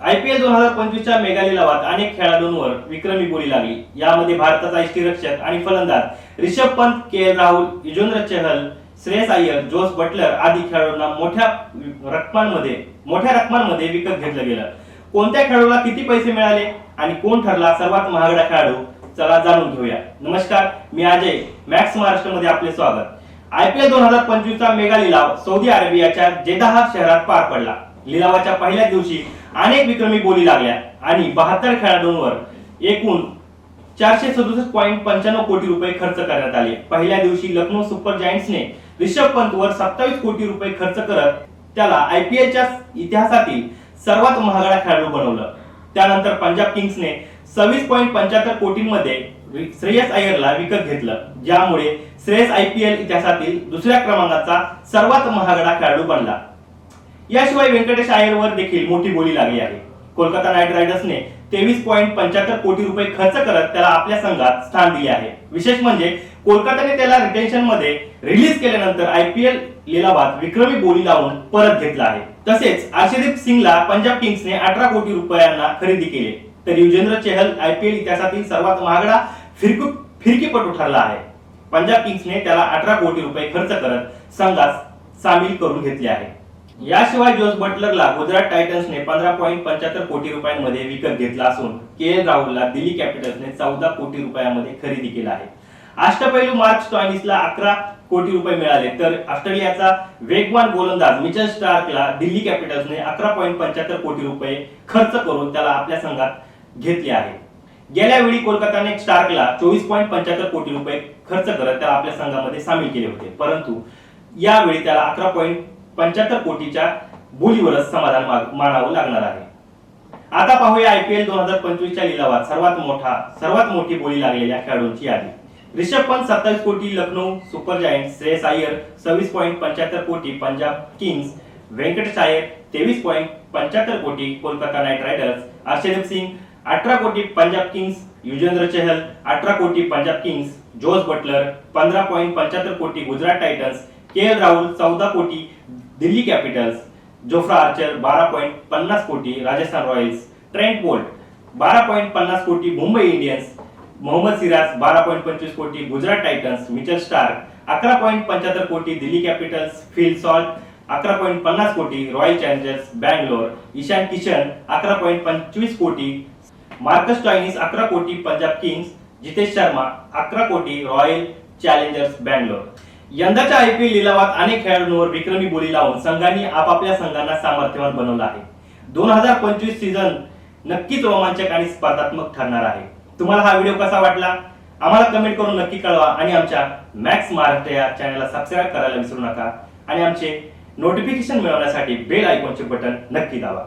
IPL दोन हजार पंचवीसच्या mega लिलावात अनेक खेळाडूंवर विक्रमी बोली लागली. यामध्ये भारताचा यष्टीरक्षक आणि फलंदाज Rishabh Pant K L Rahul Yuzvendra Chahal Shreyas Iyer Jos Buttler आदी खेळाडूंना मोठ्या रकमांमध्ये मोठ्या रकमांमध्ये विकत घेतलं गेलं. कोणत्या खेळाडूला किती पैसे मिळाले आणि कोण ठरला सर्वात महागडा खेळाडू? चला जाणून घेऊया. नमस्कार मी अजय मॅक्स महाराष्ट्रामध्ये आपले स्वागत. आयपीएल दोन हजार पंचवीसचा मेगा लिलाव सौदी अरेबियाच्या जेदाहा शहरात पार पडला. लिलावाच्या पहिल्या दिवशी अनेक विक्रमी बोली लागल्या आणि बहात्तर खेळाडूंवर एकूण चारशे सदुसष्ट पॉईंट पंच्याण्णव कोटी रुपये खर्च करण्यात आले. पहिल्या दिवशी लखनौ सुपर जायंट्सने रिषभ पंतवर सत्तावीस कोटी रुपये खर्च करत त्याला आयपीएलच्या इतिहासातील सर्वात महागडा खेळाडू बनवलं. त्यानंतर पंजाब किंग्सने सव्वीस पॉईंट पंच्याहत्तर कोटींमध्ये श्रेयस अय्यरला विकत घेतलं. ज्यामुळे श्रेयस आयपीएल इतिहासातील दुसऱ्या क्रमांकाचा सर्वात महागडा खेळाडू बनला. याशिवाय व्यंकटेश आयरवर देखील मोठी बोली लागली आहे. कोलकाता नाईट रायडर्सने तेवीस पॉईंट पंच्याहत्तर कोटी रुपये खर्च करत त्याला आपल्या संघात स्थान दिले आहे. विशेष म्हणजे कोलकाताने त्याला रिटेन्शनमध्ये रिलीज केल्यानंतर आयपीएल लिलावात विक्रमी बोली लावून परत घेतला आहे. तसेच अर्षदीप सिंगला पंजाब किंग्सने अठरा कोटी रुपयांना खरेदी केले. तर युजेंद्र चहल आयपीएल इतिहासातील सर्वात महागडा फिरकू फिरकीपटू ठरला आहे. पंजाब किंग्सने त्याला अठरा कोटी रुपये खर्च करत संघात सामील करून घेतले आहे. याशिवाय जोस बटलरला गुजरात टायटन्सने पंधरा पॉईंट पंच्याहत्तर कोटी रुपयांमध्ये विकत घेतला असून के एल राहुलला दिल्ली कॅपिटल्सने चौदा कोटी रुपयामध्ये खरेदी केला आहे. अष्टपैलू मार्क स्टॉनिसला अकरा कोटी रुपये मिळाले तर ऑस्ट्रेलियाचा वेगवान गोलंदाज मिचल स्टार्कला दिल्ली कॅपिटल्सने अकरा पॉईंट पंच्याहत्तर कोटी रुपये खर्च करून त्याला आपल्या संघात घेतले आहे. गेल्या वेळी कोलकाताने स्टार्कला चोवीस पॉईंट पंच्याहत्तर कोटी रुपये खर्च करत त्याला आपल्या संघामध्ये सामील केले होते परंतु यावेळी त्याला अकरा पॉईंट पंच्याहत्तर कोटीच्या बोलीवरच समाधान मानावं लागणार आहे. आता पाहूया आयपीएल दोन हजार पंचवीसच्या लिलावात सर्वात मोठा सर्वात मोठी बोली लागलेल्या खेळाडूंची यादी. रिषभ पंत सत्तावीस कोटी लखनौ सुपर जायंट श्रेयस अय्यर सव्वीस पॉईंट पंच्याहत्तर कोटी पंजाब किंग्स व्यंकटेश अय्यर तेवीस पॉईंट पंच्याहत्तर कोटी कोलकाता नाईट रायडर्स अर्षदीप सिंग अठरा कोटी पंजाब किंग्स युजेंद्र चहल अठरा कोटी पंजाब किंग्स जोस बटलर पंधरा पॉईंट पंच्याहत्तर कोटी Gujarat titans K L Rahul चौदा कोटी दिल्ली कॅपिटल्स जोफ्रा आर्चर बारा पॉईंट पन्नास कोटी राजस्थान रॉयल्स ट्रेंट बोल्ट बारा पॉईंट पन्नास कोटी मुंबई इंडियन्स मोहम्मद सिराज बारा पॉईंट पंचवीस कोटी गुजरात टायटन्स मिचल स्टार्क अकरा पॉईंट पंच्याहत्तर कोटी दिल्ली कॅपिटल्स फिल सॉल्ट अकरा पॉईंट पन्नास कोटी रॉयल चॅलेंजर्स बँगलोर ईशान किशन अकरा पॉईंट पंचवीस कोटी मार्कस टॉयनिस अकरा कोटी पंजाब किंग्स जितेश शर्मा अकरा कोटी रॉयल चॅलेंजर्स बँगलोर. यंदाच्या आयपीएल लिलावात अनेक खेळाडूंवर विक्रमी बोली लावून संघांनी आपापल्या संघांना सामर्थ्यवान बनवलं आहे. दोन हजार पंचवीस सीझन नक्कीच रोमांचक आणि स्पर्धात्मक ठरणार आहे. तुम्हाला हा व्हिडिओ कसा वाटला? आम्हाला कमेंट करून नक्की कळवा आणि आमच्या मॅक्स महाराष्ट्र या चॅनलला सबस्क्राईब करायला विसरू नका आणि आमचे नोटिफिकेशन मिळवण्यासाठी बेल आयकॉनचे बटन नक्की दाबा.